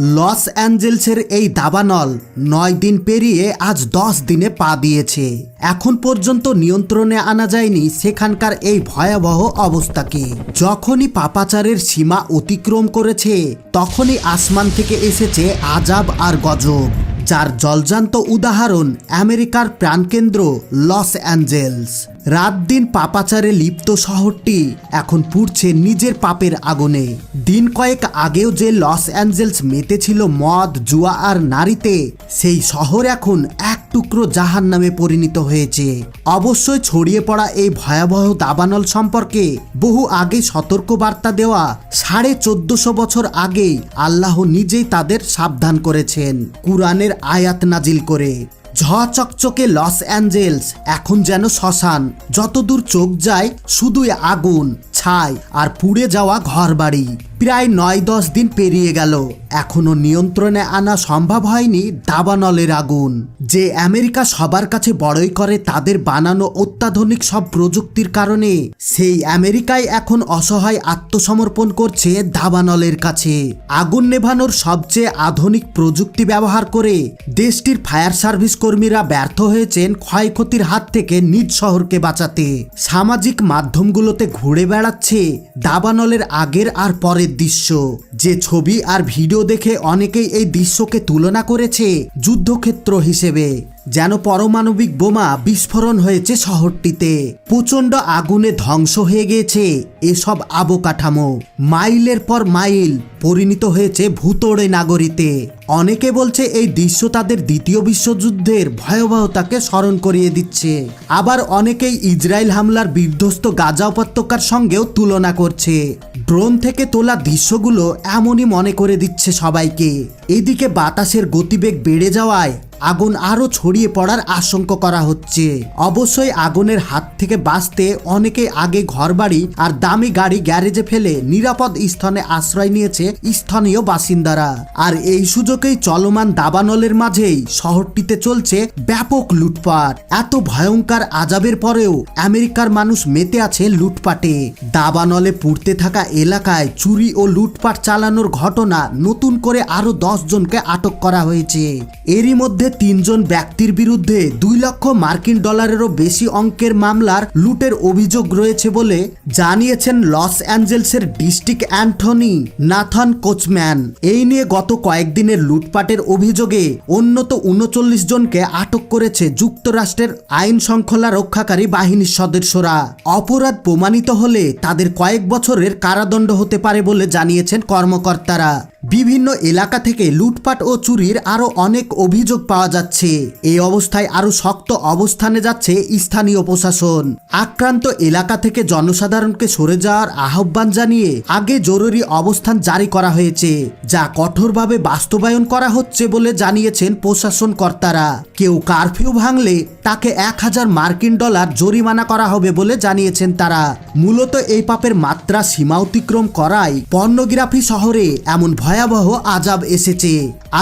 Loss অ্যাঞ্জেলসের এই দাবানল নয় দিন পেরিয়ে আজ দশ দিনে পা দিয়েছে। এখন পর্যন্ত নিয়ন্ত্রণে আনা যায়নি সেখানকার এই ভয়াবহ অবস্থাকে। যখনই পাপাচারের সীমা অতিক্রম করেছে, তখনই আসমান থেকে এসেছে আজাব আর গজব। যার জলজান্ত উদাহরণ আমেরিকার প্রাণকেন্দ্র লস অ্যাঞ্জেলস। রাত দিন পাপাচারে লিপ্ত শহরটি এখন পুড়ছে নিজের পাপের আগুনে। দিন কয়েক আগেও যে লস অ্যাঞ্জেলস মেতেছিল মদ, জুয়া আর নারীতে, সেই শহর এখন এক টুকরো জাহান নামে পরিণত হয়েছে। অবশ্যই ছড়িয়ে পড়া এই ভয়াবহ দাবানল সম্পর্কে বহু আগে সতর্ক বার্তা দেওয়া সাড়ে চোদ্দশো বছর আগেই আল্লাহ নিজেই তাদের সাবধান করেছেন, কুরআনের আয়াত নাজিল করে। ঝচকচকে লস অ্যাঞ্জেলস এখন যেন শ্মশান, যতদূর চোখ যায় শুধুই আগুন, ছাই আর পুড়ে যাওয়া ঘরবাড়ি। প্রায় নয় দশ দিন পেরিয়ে গেল। এখনও নিয়ন্ত্রণে আনা সম্ভব হয়নি দাবানলের আগুন। যে আমেরিকা সবার কাছে বড়ই করে তাদের বানানো অত্যাধুনিক সব প্রযুক্তির কারণে, সেই আমেরিকায় এখন অসহায় আত্মসমর্পণ করছে দাবানলের কাছে। আগুন নেভানোর সবচেয়ে আধুনিক প্রযুক্তি ব্যবহার করে দেশটির ফায়ার সার্ভিস কর্মীরা ব্যর্থ হয়েছেন ক্ষয়ক্ষতির হাত থেকে নিজ শহরকে বাঁচাতে। সামাজিক মাধ্যমগুলোতে ঘুরে বেড়াচ্ছে দাবানলের আগের আর পরের দৃশ্য। যে ছবি আর ভিডিও দেখে অনেকেই এই দৃশ্যকে তুলনা করেছে যুদ্ধক্ষেত্র হিসেবে। যেন পারমাণবিক বোমা বিস্ফোরণ হয়েছে শহরটিতে। প্রচণ্ড আগুনে ধ্বংস হয়ে গিয়েছে এসব আবকাঠামো মাইলের পর মাইল পরিণত হয়েছে ভূতড়ে নাগরীতে। অনেকে বলছে এই দৃশ্য তাদের দ্বিতীয় বিশ্বযুদ্ধের ভয়াবহতাকে স্মরণ করিয়ে দিচ্ছে। আবার অনেকেই ইসরায়েল হামলার বিধ্বস্ত গাজা উপত্যকার সঙ্গেও তুলনা করছে। ড্রোন থেকে তোলা দৃশ্যগুলো এমনই মনে করে দিচ্ছে সবাইকে। এদিকে বাতাসের গতিবেগ বেড়ে যাওয়ায় আগুন আরও ছড়িয়ে পড়ার আশঙ্কা করা হচ্ছে। অবশ্যই আগুনের হাত থেকে বাঁচতে অনেকে আগে ঘরবাড়ি আর দামি গাড়ি গ্যারেজে ফেলে নিরাপদ স্থানে আশ্রয় নিয়েছে স্থানীয় বাসিন্দারা। আর এই সুযোগেই চলমান দাবানলের মাঝেই শহরটিতে চলছে ব্যাপক লুটপাট। এত ভয়ঙ্কর আজাবের পরেও আমেরিকার মানুষ মেতে আছে লুটপাটে। দাবানলে পুড়তে থাকা এলাকায় চুরি ও লুটপাট চালানোর ঘটনা নতুন করে আরও দশ জনকে আটক করা হয়েছে। এরই মধ্যে তিনজন ব্যক্তির বিরুদ্ধে দুই লক্ষ মার্কিন ডলারেরও বেশি অঙ্কের মামলার লুটের অভিযোগ রয়েছে বলে জানিয়েছেন লস অ্যাঞ্জেলসের ডিস্ট্রিক্ট অ্যান্থনি নাথন কোচম্যান। এই নিয়ে গত কয়েকদিনের লুটপাটের অভিযোগে অন্যত উনচল্লিশ জনকে আটক করেছে যুক্তরাষ্ট্রের আইন শৃঙ্খলা রক্ষাকারী বাহিনীর সদস্যরা। অপরাধ প্রমাণিত হলে তাদের কয়েক বছরের কারাদণ্ড হতে পারে বলে জানিয়েছেন কর্মকর্তারা। বিভিন্ন এলাকা থেকে লুটপাট ও চুরির আরও অনেক অভিযোগ পাওয়া যাচ্ছে। এই অবস্থায় আরও শক্ত অবস্থানে যাচ্ছে স্থানীয় প্রশাসন। আক্রান্ত এলাকা থেকে জনসাধারণকে সরে যাওয়ার আহ্বান জানিয়ে আগে জরুরি অবস্থান জারি করা হয়েছে, যা কঠোরভাবে বাস্তবায়ন করা হচ্ছে বলে জানিয়েছেন প্রশাসন কর্তারা। কেউ কারফিউ ভাঙলে তাকে এক হাজার মার্কিন ডলার জরিমানা করা হবে বলে জানিয়েছেন তারা। মূলত এই পাপের মাত্রা সীমা অতিক্রম করায় পর্নোগ্রাফি শহরে এমন ভয়াবহ আজাব এসেছে।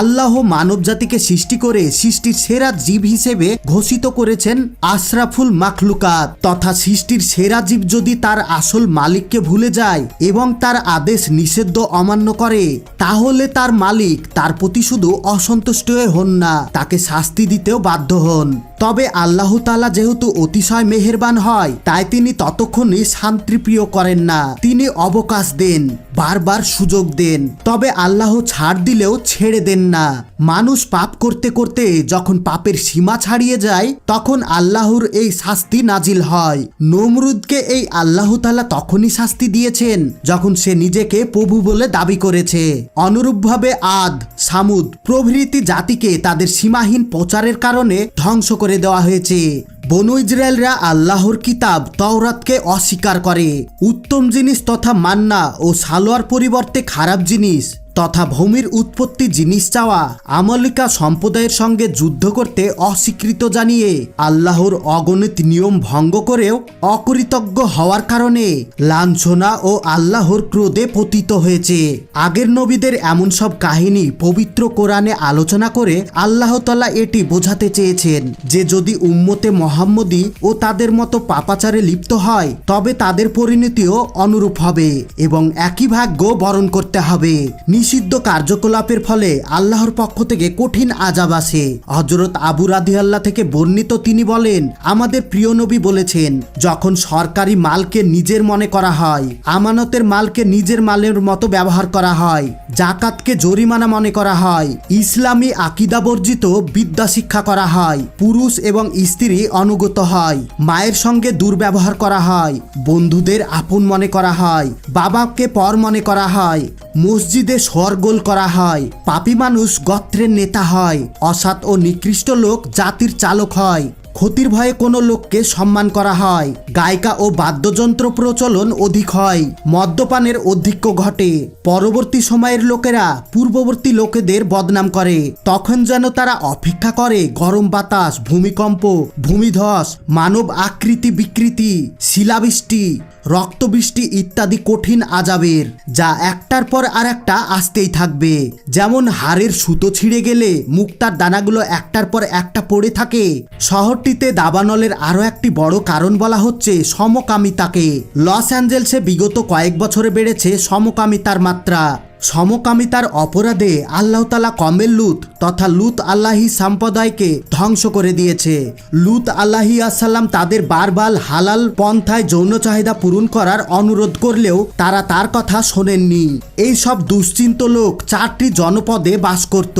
আল্লাহ মানবজাতিকে সৃষ্টি করে সৃষ্টির সেরা জীব হিসেবে ঘোষিত করেছেন আশরাফুল মাখলুকাত। তথা সৃষ্টির সেরা জীব যদি তার আসল মালিককে ভুলে যায় এবং তার আদেশ নিষেধ অমান্য করে, তাহলে তার মালিক তার প্রতি শুধু অসন্তুষ্ট হন না, তাকে শাস্তি দিতেও বাধ্য হন। তবে আল্লাহ তালা যেহেতু অতিশয় মেহেরবান হয়, তাই তিনি ততক্ষণই শান্তিপ্রিয় করেন না। তিনি অবকাশ দেন, বারবার সুযোগ দেন। তবে আল্লাহ ছাড় দিলেও ছেড়ে দেন না। মানুষ পাপ করতে করতে যখন পাপের সীমা ছাড়িয়ে যায়, তখন আল্লাহর এই শাস্তি নাজিল হয়। নমরুদকে এই আল্লাহ তালা তখনই শাস্তি দিয়েছেন, যখন সে নিজেকে প্রভু বলে দাবি করেছে। অনুরূপভাবে আদ সামুদ প্রভৃতি জাতিকে তাদের সীমাহীন প্রচারের কারণে ধ্বংস করে দেওয়া হয়েছে। বনু ইসরায়েলরা আল্লাহর কিতাব তওরাতকে অস্বীকার করে। উত্তম জিনিস তথা মান্না ও সালোয়ার পরিবর্তে খারাপ জিনিস। তথা ভূমির উৎপত্তি জিনিস চাওয়া আমলিকা সম্প্রদায়ের সঙ্গে যুদ্ধ করতে অস্বীকৃত জানিয়ে আল্লাহর অগণিত নিয়ম ভঙ্গ করেও অকৃতজ্ঞ হওয়ার কারণে লাঞ্ছনা ও আল্লাহর ক্রোধে পতিত হয়েছে। আগের নবীদের এমন সব কাহিনী পবিত্র কোরআনে আলোচনা করে আল্লাহ তালা এটি বোঝাতে চেয়েছেন যে যদি উম্মতে মোহাম্মদী ও তাদের মতো পাপাচারে লিপ্ত হয়, তবে তাদের পরিণতিও অনুরূপ হবে এবং একই ভাগ্য বরণ করতে হবে। নিষিদ্ধ কার্যকলাপের ফলে আল্লাহর পক্ষ থেকে কঠিন আজাব আসে। হজরত আবু আল্লাহ থেকে বর্ণিত তিনি বলেন, আমাদের প্রিয় নবী বলেছেন, যখন সরকারি মালকে নিজের মনে করা হয়, আমানতের মালকে নিজের মালের মতো ব্যবহার করা হয় জাকাতকে জরিমানা মনে করা হয়, ইসলামী আকিদা বর্জিত বিদ্যা শিক্ষা করা হয়, পুরুষ এবং স্ত্রী অনুগত হয়, মায়ের সঙ্গে দুর্ব্যবহার করা হয়, বন্ধুদের আপন মনে করা হয়, বাবাকে পর মনে করা হয়, মসজিদে সরগোল করা হয়। পাপী মানুষ গত্রের নেতা হয়। অসৎ ও নিকৃষ্ট লোক জাতির চালক হয়। ক্ষতির ভয়ে কোনো লোককে সম্মান করা হয়। গায়িকা ও বাদ্যযন্ত্র প্রচলন অধিক হয়। মদ্যপানের অধিক্য ঘটে। পরবর্তী সময়ের লোকেরা পূর্ববর্তী লোকেদের বদনাম করে। তখন যেন তারা অপেক্ষা করে গরম বাতাস, ভূমিকম্প, ভূমিধস, মানব আকৃতি বিকৃতি শিলাবৃষ্টি রক্তবৃষ্টি ইত্যাদি কঠিন আজাবের, যা একটার পর আর একটা আসতেই থাকবে। যেমন হাড়ের সুতো ছিঁড়ে গেলে মুক্তার দানাগুলো একটার পর একটা পড়ে থাকে। শহরটিতে দাবানলের আরও একটি বড় কারণ বলা হচ্ছে সমকামিতাকে। লস অ্যাঞ্জেলসে বিগত কয়েক বছরে বেড়েছে সমকামিতার মাত্রা। সমকামিতার অপরাধে আল্লাহ তালা কমের লুত তথা লুত আল্লাহি সম্প্রদায়কে ধ্বংস করে দিয়েছে। লুত আল্লাহি আসাল্লাম তাদের বারবার হালাল পন্থায় যৌন চাহিদা পূরণ করার অনুরোধ করলেও তারা তার কথা শোনেননি। এই সব দুশ্চিন্ত লোক চারটি জনপদে বাস করত।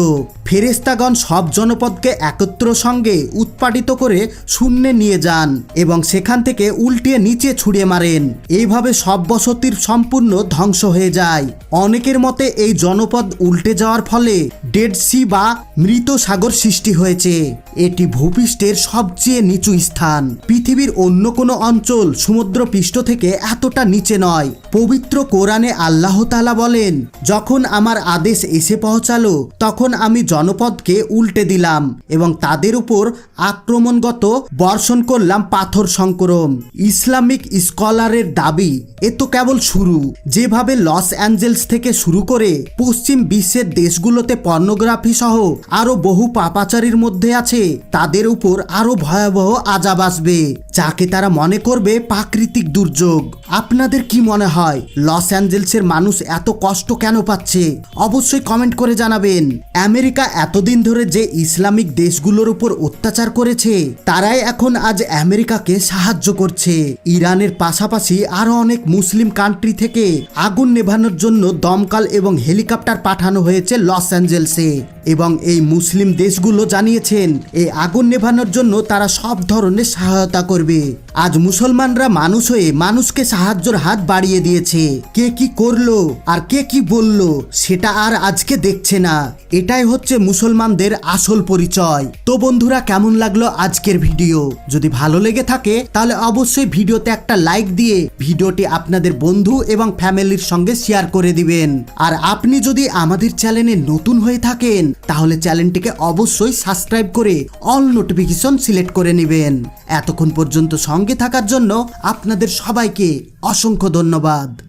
ফেরেস্তাগণ সব জনপদকে একত্র সঙ্গে উৎপাদিত করে শূন্যে নিয়ে যান এবং সেখান থেকে উল্টিয়ে নিচে ছুড়ে মারেন। এইভাবে সব বসতির সম্পূর্ণ ধ্বংস হয়ে যায়। অনেকের মতে এই জনপদ উল্টে যাওয়ার ফলে ডেড সি বা মৃত সাগর সৃষ্টি হয়েছে। এটি ভূপৃষ্ঠের সবচেয়ে নিচু স্থান। পৃথিবীর অন্য কোনো অঞ্চল সমুদ্র পৃষ্ঠ থেকে এতটা নিচে নয়। পবিত্র কোরআনে আল্লাহ তালা বলেন, যখন আমার আদেশ এসে পৌঁছালো, তখন আমি জনপদকে উল্টে দিলাম এবং তাদের উপর আক্রমণগত বর্ষণ করলাম পাথর সংক্রম ইসলামিক স্কলারের দাবি, এ তো কেবল শুরু। যেভাবে লস অ্যাঞ্জেলস থেকে শুরু করে পশ্চিম বিশ্বের দেশগুলোতে পর্নোগ্রাফি সহ আরও বহু পাপাচারীর মধ্যে আছে। তাদের উপর আরও ভয়াবহ আজাব আসবে, যাকে তারা মনে করবে প্রাকৃতিক দুর্যোগ। আপনাদের কি মনে হয়, লস অ্যাঞ্জেলসের মানুষ এত কষ্ট কেন পাচ্ছে? অবশ্যই কমেন্ট করে জানাবেন। আমেরিকা এতদিন ধরে যে ইসলামিক দেশগুলোর উপর অত্যাচার করেছে, তারাই এখন আজ আমেরিকাকে সাহায্য করছে। ইরানের পাশাপাশি আরও অনেক মুসলিম কান্ট্রি থেকে আগুন নেভানোর জন্য দমকাল এবং হেলিকপ্টার পাঠানো হয়েছে লস অ্যাঞ্জেলসে। এবং এই মুসলিম দেশগুলো জানিয়েছেন, এই আগুন নেভানোর জন্য তারা সব ধরনের সহায়তা করবে। আজ মুসলমানরা মানুষ হয়ে মানুষকে সাহায্যের হাত বাড়িয়ে দিয়েছে। কে কি করল আর কে কি বলল, সেটা আর আজকে দেখছে না। এটাই হচ্ছে মুসলমানদের আসল পরিচয়। তো বন্ধুরা, কেমন লাগল আজকের ভিডিও? যদি ভালো লেগে থাকে, তাহলে অবশ্যই ভিডিওতে একটা লাইক দিয়ে ভিডিওটি আপনাদের বন্ধু এবং ফ্যামিলির সঙ্গে শেয়ার করে দিবেন। আর আপনি যদি আমাদের চ্যানেলে নতুন হয়ে থাকেন তাহলে চ্যানেলটিকে অবশ্যই সাবস্ক্রাইব করে অল নোটিফিকেশন সিলেক্ট করে নেবেন। এতক্ষণ পর্যন্ত সঙ্গে থাকার জন্য আপনাদের সবাইকে অসংখ্য ধন্যবাদ।